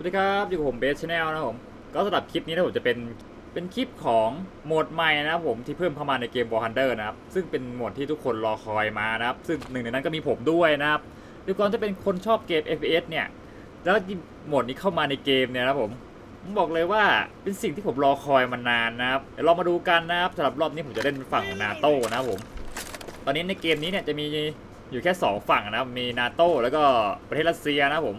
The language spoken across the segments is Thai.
สวัสดีครับอยู่กับผมเบสชาแนลนะครับผมก็สำหรับคลิปนี้นะผมจะเป็นเป็นคลิปของโหมดใหม่นะครับผมที่เพิ่มเข้ามาในเกม War Thunder นะครับซึ่งเป็นโหมดที่ทุกคนรอคอยมานะครับ ซึ่งหนึ่งในนั้นก็มีผมด้วยนะครับด้วยความที่เป็นคนชอบเกม FPS เนี่ยแล้วโหมดนี้เข้ามาในเกมเนี่ยนะครับผมผมบอกเลยว่าเป็นสิ่งที่ผมรอคอยมานานนะครับเดี๋ยวเรามาดูกันนะครับสำหรับรอบนี้ผมจะเล่นเป็นฝั่งของนาโต้นะครับผมตอนนี้ในเกมนี้เนี่ยจะมีอยู่แค่สองฝั่งนะครับมีนาโต้แล้วก็ประเทศรัสเซียนะครับผม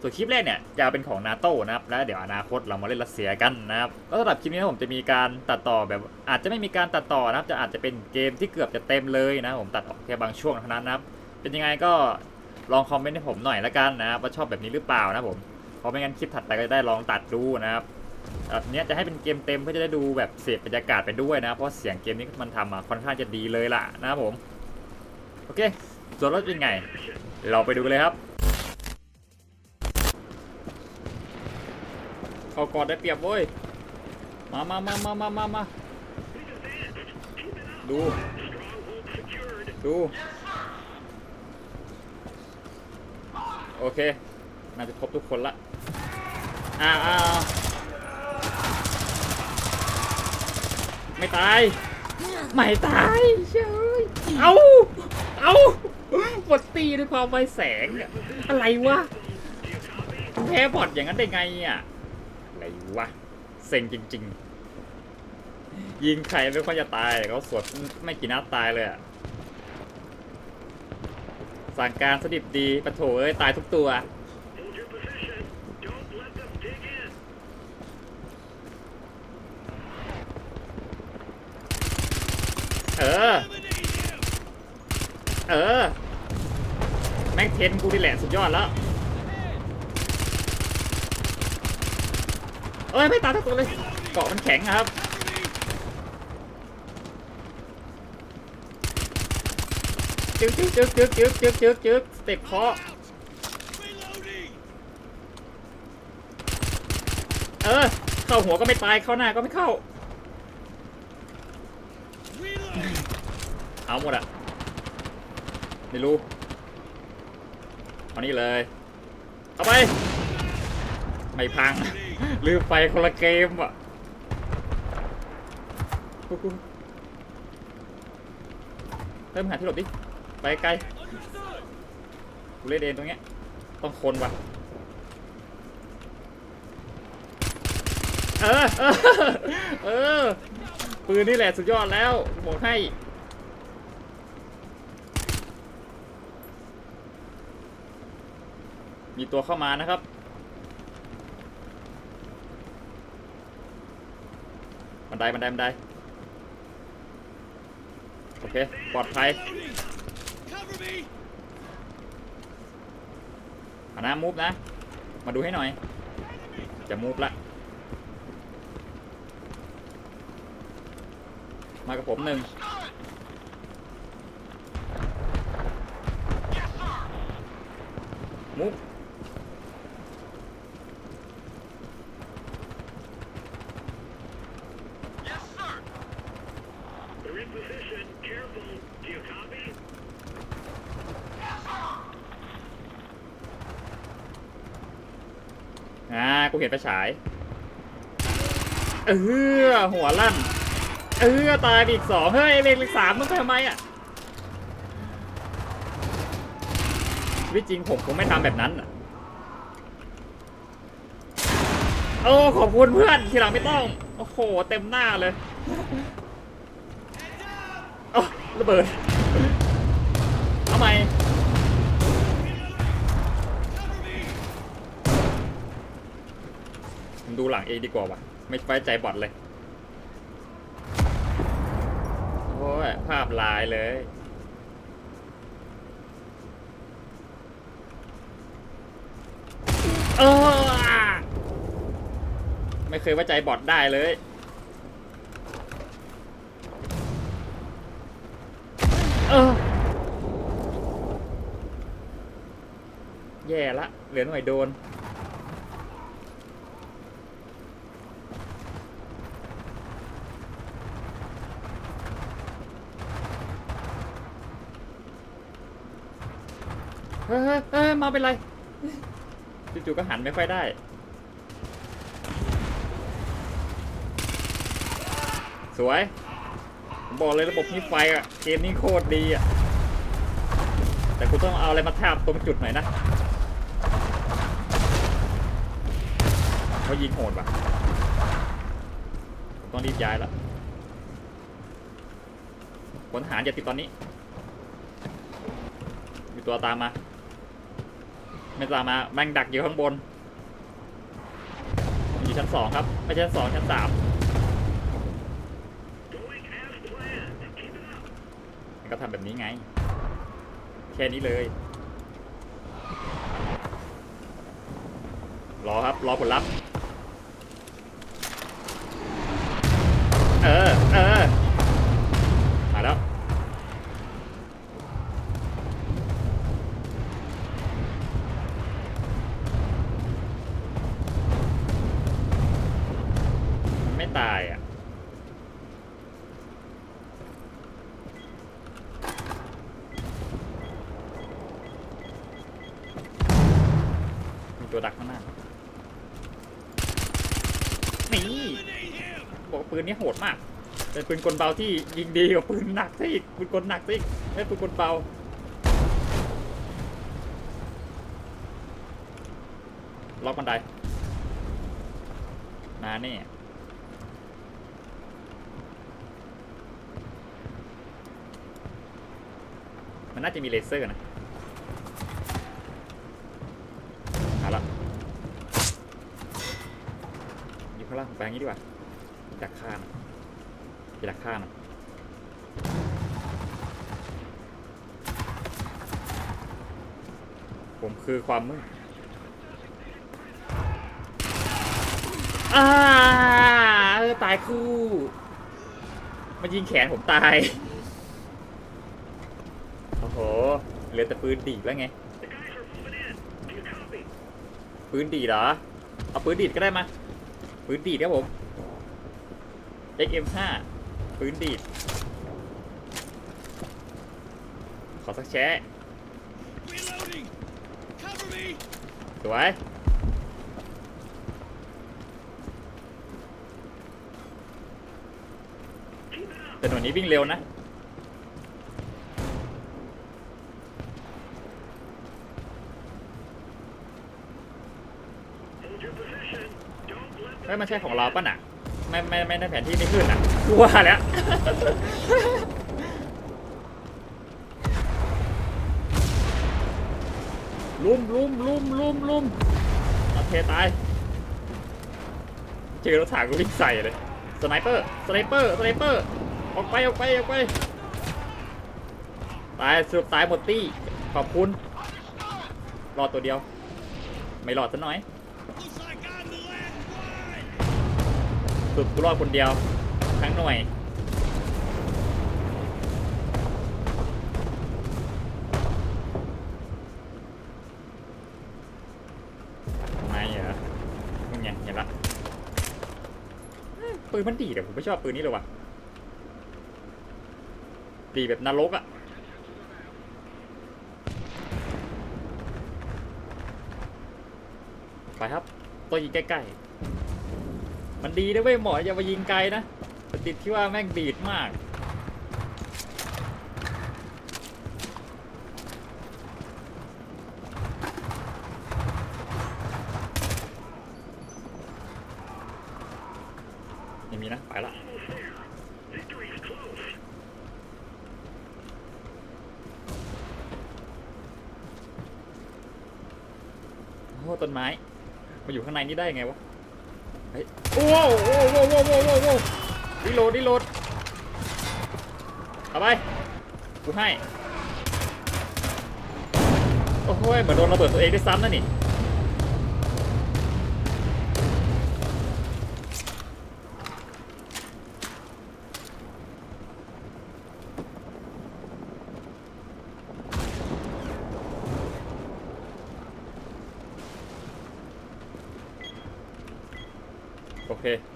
ส่วนคลิปแรกเนี่ยจะเป็นของนาโต้นะครับ แล้วเดี๋ยวอนาคตเรามาเล่นรัสเซียกันนะครับก็สำหรับคลิปนี้นะผมจะมีการตัดต่อแบบอาจจะไม่มีการตัดต่อนะครับ จะอาจจะเป็นเกมที่เกือบจะเต็มเลยนะผมตัดออกแค่บางช่วงเท่านั้นนะครับ เป็นยังไงก็ลองคอมเมนต์ให้ผมหน่อยละกันนะครับว่าชอบแบบนี้หรือเปล่านะผมเพราะไม่งั้นคลิปถัดไปก็จะได้ลองตัดดูนะครับแบบนี้จะให้เป็นเกมเต็มเพื่อจะได้ดูแบบเสพบรรยากาศไปด้วยนะ เพราะเสียงเกมนี้มันทำมาค่อนข้างจะดีเลยล่ะนะครับผม โอเค ส่วนรถเป็นไง เราไปดูกันเลยครับ เขากอดได้เปรียบเว้ย มามามามามามามาดู ดู โอเค น่าจะครบทุกคนละ อ้าวอ้าวไม่ตาย ไม่ตายเชยเอาเอาบทตีด้วยความไวแสง อะอะไรวะแพ้บอดอย่างนั้นได้ไงอะ วะเซ็งจริง ๆ ยิงใครไม่ค่อยจะตายเขาสวดไม่กี่นัดตายเลยอะสั่งการสดิบดีปะโถเอ้ยตายทุกตัว เออ เออ แม่งเทนกูนี่แหละสุดยอดแล้ว อ้ยไม่ตายทั้งตัวเลย เกาะมันแข็งครับ จึ๊กจึ๊กจึ๊กจึ๊กจึ๊กจึ๊กจึ๊กจึ๊กสเต็ปเคาะเออ เข้าหัวก็ไม่ตาย เข้าหน้าก็ไม่เข้า เอาหมดอะไม่รู้เอานี่เลยเอาไป ไม่พัง ลืมไปคนละเกมอะเริ่มหาที่หลบดิ ไปไกลกูเล่นเองตรงเนี้ย ต้องคนว่ะ เออ เออเออปืนนี่แหละสุดยอดแล้ว บอกให้มีตัวเข้ามานะครับ นไดบันไดบันไดโอเค ปลอดภัยอานะมูฟนะ มาดูให้หน่อย จะมูฟละ มากับผมหนึ่งมูฟ อ่า กูเห็นไฟฉาย เออหัวลั่น เออตายอีกสองเฮ้ยเลขเลขสามมึงไปทำไมอะวิจริงผมคงไม่ทำแบบนั้นอะ โอ้ ขอบคุณเพื่อน ทีหลังไม่ต้อง โอ้โห เต็มหน้าเลย โอ้ระเบิดเอาใหม่ผมดูหลังเองดีกว่าว่ะ ไม่ไว้ใจบอทเลย โอ้ย ภาพลายเลย เออไม่เคยไว้ใจบอทได้เลย เออ แย่ละ เหลือหน่อยโดน เฮ้ยเฮ้ยเฮ้ยมาเป็นไร จู่ๆก็หันไม่ค่อยได้ สวย บอกเลยระบบนี้ไฟอะเกมนี้โคตรดีอะแต่คุณต้องเอาอะไรมาทาบตรงจุดหน่อยนะเขายิงโหดว่ะต้องรีบย้ายแล้วผลหารอย่าติดตอนนี้ มีตัวตามมา ไม่ตามมาแม่งดักอยู่ข้างบน อยู่ชั้นสองครับ ไม่ใช่ชั้นสองชั้นสาม ทำแบบนี้ไง แค่นี้เลย รอครับ รอผลลัพธ์ เออ เออ นี่บอกปืนนี้โหดมาก เป็นปืนกลเบาที่ยิงดีกว่าปืนหนักซะอีกปืนกลหนักซะอีกไม่ปืนกลเบาล็อกบันไดมาแน่มันน่าจะมีเลเซอร์นะเอาละ อยู่ข้างล่างแปลงนี้ดีกว่าดักฆ่ามันไปดักฆ่ามันผมคือความมืดอ่าเออตายคู่ มันยิงแขนผมตาย โอ้โห เหลือแต่ปืนดีดแล้วไง ปืนดีดเหรอ เอาปืนดีดก็ได้มา ปืนดีดครับผม XM5 ปืนดีด ขอสักแชะ Reloading! Cover me! สวย Keep it up. แต่หน่วยนี้วิ่งเร็วนะ ฮ้ย them มันใช่ของเราป่ะน่ะไม่ไม่ไม่ได้แผนที่ไม่ขึ้นอะกลัวแล้ว ลุมลุมลุมลุมลุมโอเคตาย เจอรถถังก็วิ่งใส่เลย สไนเปอร์ สไนเปอร์ สไนเปอร์ ออกไปออกไปออกไป ตายสรุปตายหมดตี้ ขอบคุณ รอดตัวเดียว ไม่รอดซะหน่อย สุดกูรอดคนเดียวทั้งหน่วยไม่เหรอมึงไงเห็นละปืนมันดีแต่ผมไม่ชอบปืนนี้เลยว่ะดีแบบนรกอะไปครับตัวยิงใกล้ๆ มันดีนะเว้ยหมออย่ามายิงไกลนะติดที่ว่าแม่งดีดมากไม่มีนะ ไปละโอ้ต้นไม้ มาอยู่ข้างในนี้ได้ไงวะ เฮ้ย โอ้โหโอ้โหโอ้โหโอ้โหโอ้โหดิโหลดดิโหลดเอาไปกูให้ โอ้โหเหมือนโดนระเบิดตัวเองด้วยซ้ำนะนี่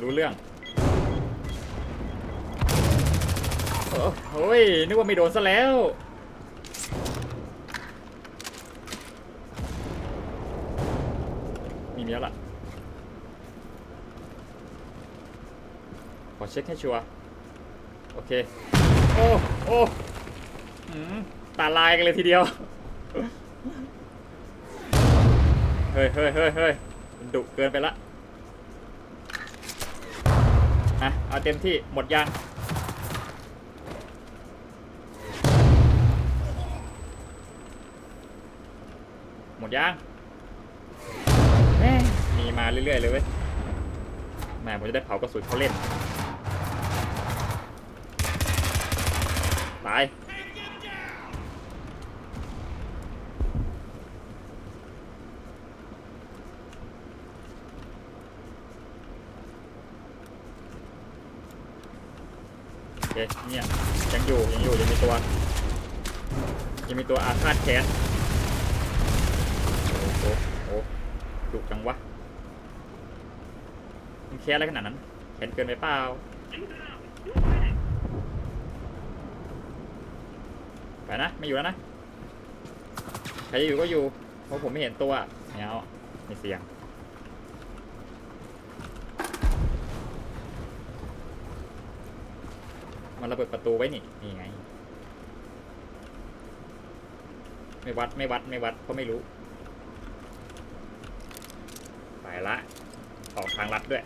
รู้เรื่องโอ้ยนึกว่าไม่โดนซะแล้ว มีมีแล้วล่ะขอเช็คให้ชัวร์โอเค โอ้ โอ้หืมตาลายกันเลยทีเดียว เฮ้ยเฮ้ยเฮ้ยเฮ้ยมันดุเกินไปละ อะเอาเต็มที่หมดยังหมดยังแม่มีมาเรื่อยๆเลยเว้ยแม่ผมจะได้เผากระสุนเขาเล่นตาย เคเนี่ยยังอยู่ยังอยู่ยังมีตัวยังมีตัวอาฆาตแค้นโอ้โหโอ้ดุจังวะมันแค้นอะไรขนาดนั้นแค้นเกินไปเปล่าไปนะไม่อยู่แล้วนะใครจะอยู่ก็อยู่เพราะผมไม่เห็นตัวไม่เอาไม่เสี่ยง มันระเบิดประตูไว้นี่นี่ไง ไม่วัดไม่วัดไม่วัดเพราะไม่รู้ ไปละ ออกทางลัดด้วย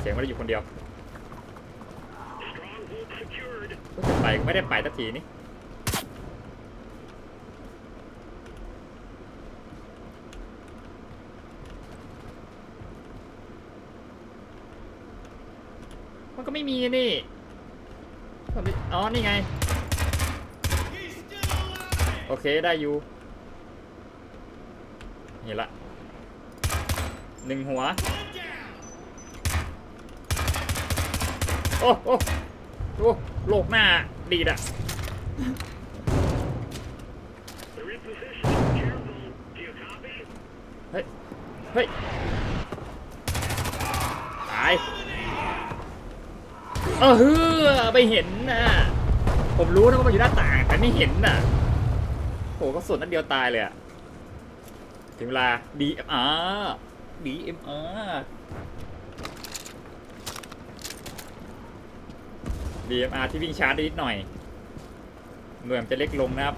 เสียงไม่ได้อยู่คนเดียวก็จะไปไม่ได้ไปสักทีนี่ มันก็ไม่มีนี่อ๋อ นี่ไง โอเค ได้อยู่เห็นละหนึ่งหัว โอ้โอ้โอ้โลกหน้าดีดอะเฮ้ย เฮ้ย ตาย เออเฮ้อไม่เห็นนะผมรู้นะว่ามันอยู่หน้าต่างแต่ไม่เห็นน่ะโหก็ส่วนนั้นเดียวตายเลยอะถึงเวลา DMR DMR DMR ที่วิ่งช้าได้นิดหน่อยหน่วยมันจะเล็กลงนะครับ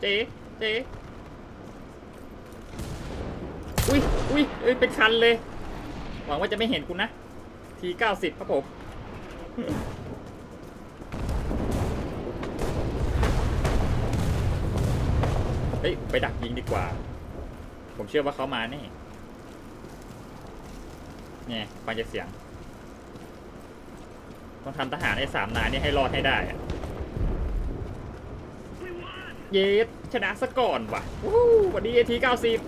เจ๊ เจ๊อุ้ยอุ้ยเอ้ยเป็นคันเลย หวังว่าจะไม่เห็นคุณนะ ทีเก้าสิบครับผมเฮ้ยไปดักยิงดีกว่า ผมเชื่อว่าเขามาแน่เนี่ยฟังจากเสียง ต้องทำทหารไอ้สามนายนี่ให้รอดให้ได้อะ We won. เยส ชนะซะก่อนว่ะวู้วันนี้เอทีเก้าสิบ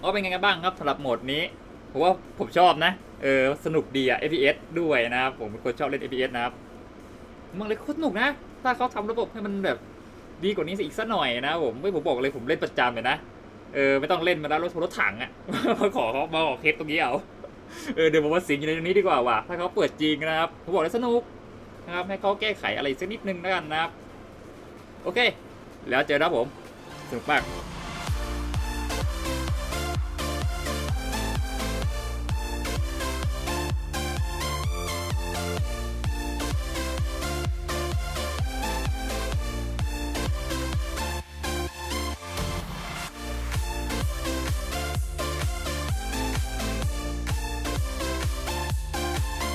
เอาเป็นไงกันบ้างครับสำหรับโหมดนี้ผมว่าผมชอบนะ เออ สนุกดีอะ FPS ด้วยนะครับ ผมเป็นคนชอบเล่น FPS นะครับมันเลยโคตรสนุกนะ ถ้าเขาทำระบบให้มันแบบดีกว่านี้สอีกสักหน่อยนะผมไม่ผมบอกเลยผมเล่นประจำเลยนะ เออ ไม่ต้องเล่นมาแล้วรถรถถังอะมาขอเขามาขอเคสตรงนี้เอา เออ เดี๋ยวผมว่าสิงอยู่ในตรงนี้ดีกว่าว่ะถ้าเขาเปิดจริงนะครับ ผมบอกเลยสนุกนะครับ ให้เขาแก้ไขอะไรสักนิดนึงแล้วกันนะครับ โอเค แล้วเจอครับผมสนุกมาก